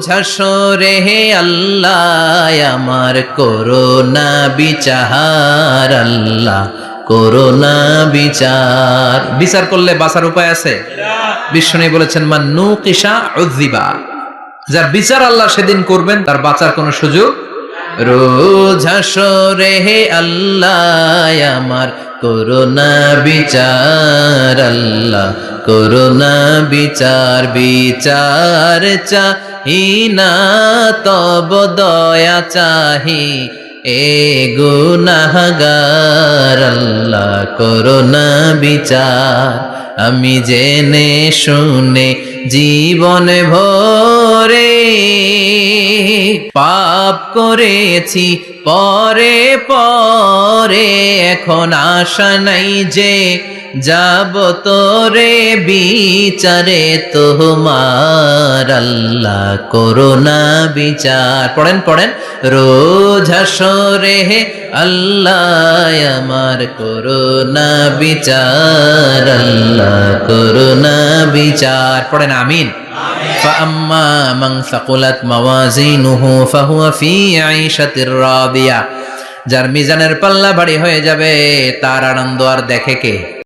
হাসরে হে আল্লাহ, আমার করোনা বিচার, আল্লাহ করোনা বিচার। বিচার করলে বাঁচার উপায় আছে? বিষ্ণু বলেছেন, মান নু কিসা উদ্দিবা যার বিচার আল্লাহ সেদিন করবেন, তার বাঁচার কোনো সুযোগ রোজ হাসরে হে আল্লাহ, আমার করোনা বিচার, আল্লাহ করোনা বিচার বিচার চাহি না তব দয়া চাহি। এ গুনাহগার, আল্লাহ করোনা বিচার। আমি জেনে শুনে জীবন ভরে পাপ করেছি, পরে পরে এখন আশা নাই যে যাব তোরে বিচারে তোমার আল্লাহ করোনা বিচার পড়েন পড়েন রোজ হাসরে হে আল্লাহ আমার করোনা বিচার আল্লাহ করোনা বিচার পড়েন আমিন فأما من ثقلت موازينه فهو في عيشة راضية যার মিজানের পাল্লা ভারী হয়ে যাবে তার আনন্দ আর দেখে কে